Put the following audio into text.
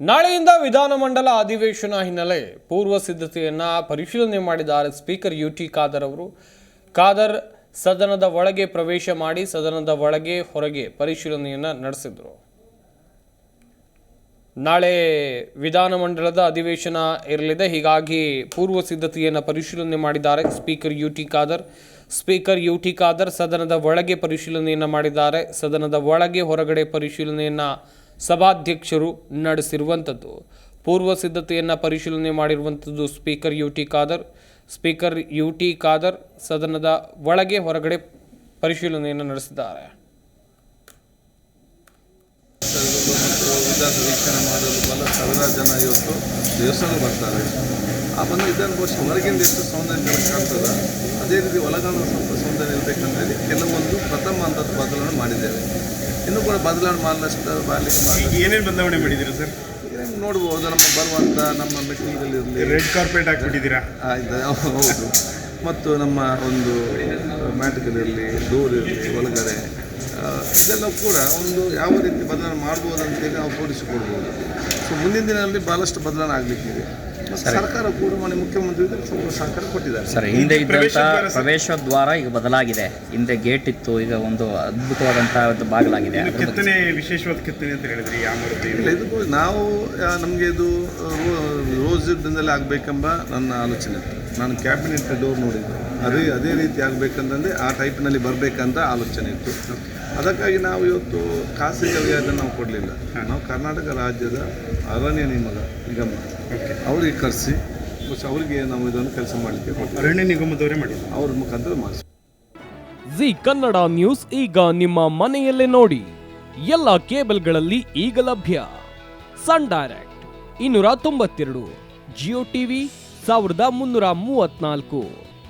ನಾಳೆಯಿಂದ ವಿಧಾನಮಂಡಲ ಅಧಿವೇಶನ ಹಿನ್ನೆಲೆ ಪೂರ್ವ ಸಿದ್ಧತೆಯನ್ನು ಪರಿಶೀಲನೆ ಮಾಡಿದ್ದಾರೆ ಸ್ಪೀಕರ್ ಯು ಟಿ ಖಾದರ್ ಅವರು. ಖಾದರ್ ಸದನದ ಒಳಗೆ ಪ್ರವೇಶ ಮಾಡಿ ಸದನದ ಒಳಗೆ ಹೊರಗೆ ಪರಿಶೀಲನೆಯನ್ನು ನಡೆಸಿದರು. ನಾಳೆ ವಿಧಾನಮಂಡಲದ ಅಧಿವೇಶನ ಇರಲಿದೆ. ಹೀಗಾಗಿ ಪೂರ್ವ ಸಿದ್ಧತೆಯನ್ನು ಪರಿಶೀಲನೆ ಮಾಡಿದ್ದಾರೆ speaker U T Khader. Speaker U T Khader ಸದನದ ಒಳಗೆ ಪರಿಶೀಲನೆಯನ್ನು ಮಾಡಿದ್ದಾರೆ. ಸದನದ ಒಳಗೆ ಹೊರಗಡೆ ಪರಿಶೀಲನೆಯನ್ನು ಸಭಾಧ್ಯಕ್ಷರು ನಡೆಸಿರುವಂಥದ್ದು. ಪೂರ್ವ ಸಿದ್ಧತೆಯನ್ನು ಪರಿಶೀಲನೆ ಮಾಡಿರುವಂಥದ್ದು speaker U T Khader. Speaker U T Khader ಸದನದ ಒಳಗೆ ಹೊರಗಡೆ ಪರಿಶೀಲನೆಯನ್ನು ನಡೆಸಿದ್ದಾರೆ. ವೀಕ್ಷಣೆ ಮಾಡಲು ಬಹಳ ಸಾವಿರಾರು ಜನ ಇವತ್ತು ದೇವಸ್ಥಾನ ಬರ್ತಾರೆ. ಆ ಬಂದು ಇದನ್ನು ಹೊರಗಿಂದ ಎಷ್ಟು ಸೌಂದರ್ಯ ಕಾಣ್ತದೆ? ಅದೇ ರೀತಿ ಒಳಗಾಣ ಸ್ವಲ್ಪ ಸೌಂದರ್ಯ ಇರಬೇಕಂತೇಳಿ ಕೆಲವು ಇನ್ನೂ ಕೂಡ ಬದಲಾವಣೆ ಮಾಡಲಷ್ಟು ಮಾಡಲಿಕ್ಕೆ ಮಾಡಿ ಏನೇನು ಬದಲಾವಣೆ ಮಾಡಿದ್ದೀರಾ ಸರ್? ನೋಡ್ಬೋದು ನಮ್ಮ ಬರುವಂಥ ನಮ್ಮ ಮೆಟೀರಿಯಲ್ ರೆಡ್ ಕಾರ್ಪೆಟ್ ಹಾಕ್ಬಿಟ್ಟಿದ್ದೀರಾ? ಹೌದು ಮತ್ತು ನಮ್ಮ ಒಂದು ಮ್ಯಾಟ್ಗಳಿರಲಿ ಡೋರ್ ಇರಲಿ ಒಳಗಡೆ ಇದೆಲ್ಲ ಕೂಡ ಒಂದು ಯಾವ ರೀತಿ ಬದಲಾವಣೆ ಮಾಡ್ಬೋದು ಅಂತೇಳಿ ನಾವು ತೋರಿಸಿಕೊಡ್ಬೋದು. ಸೊ ಮುಂದಿನ ದಿನದಲ್ಲಿ ಭಾಳಷ್ಟು ಬದಲಾವಣೆ ಆಗಲಿಕ್ಕಿದೆ. ಸರ್ಕಾರ ಕೂಡ ಮನೆ ಮುಖ್ಯಮಂತ್ರಿಗಳು ಸಹಕಾರ ಕೊಟ್ಟಿದ್ದಾರೆ. ಸರ್ ಹಿಂದೆ ಇದ್ದಂಥ ಪ್ರವೇಶ ದ್ವಾರ ಈಗ ಬದಲಾಗಿದೆ. ಹಿಂದೆ ಗೇಟ್ ಇತ್ತು ಈಗ ಒಂದು ಅದ್ಭುತವಾದಂತಹ ಒಂದು ಬಾಗಿಲಾಗಿದೆ. ಕೆತ್ತನೆ ವಿಶೇಷವಾದ ಕೆತ್ತನೆ ಅಂತ ಹೇಳಿದ್ರಿ ಇಲ್ಲ ಇದು ನಾವು ನಮಗೆ ಇದು ರೋಸ್ ವುಡ್ಡಿಂದಲೇ ಆಗಬೇಕೆಂಬ ನನ್ನ ಆಲೋಚನೆ. ನಾನು ಕ್ಯಾಬಿನೆಟ್ ಡೋರ್ ನೋಡಿದ್ದೆ. ಅದೇ ಅದೇ ರೀತಿ ಆಗಬೇಕಂತಂದರೆ ಆ ಟೈಪ್ನಲ್ಲಿ ಬರಬೇಕಂತ ಆಲೋಚನೆ ಇತ್ತು. ಅದಕ್ಕಾಗಿ ನಾವು ಇವತ್ತು ಖಾಸಗಿ ಅದನ್ನು ನಾವು ಕೊಡಲಿಲ್ಲ. ನಾವು ಕರ್ನಾಟಕ ರಾಜ್ಯದ ಅರಣ್ಯ ನಿಗಮ ನಿಗಮ. ಅವ್ರಿಗೆ ಕರೆಸಿ ಅವರಿಗೆ ನಾವು ಇದನ್ನು ಕೆಲಸ ಮಾಡಲಿಕ್ಕೆ ಅರಣ್ಯ ನಿಗಮದವರೇ ಮಾಡಿ ಅವ್ರ ಮುಖಾಂತರ ಮಾಡಿಸಿ. ಜಿ ಕನ್ನಡ ನ್ಯೂಸ್ ಈಗ ನಿಮ್ಮ ಮನೆಯಲ್ಲೇ ನೋಡಿ. ಎಲ್ಲ ಕೇಬಲ್ಗಳಲ್ಲಿ ಈಗ ಲಭ್ಯ. ಸನ್ ಡೈರೆಕ್ಟ್ ಇನ್ನೂರ ತೊಂಬತ್ತೆರಡು ಜಿಯೋ ಟಿವಿ ಸಾವಿರದ ಮುನ್ನೂರ ಮೂವತ್ನಾಲ್ಕು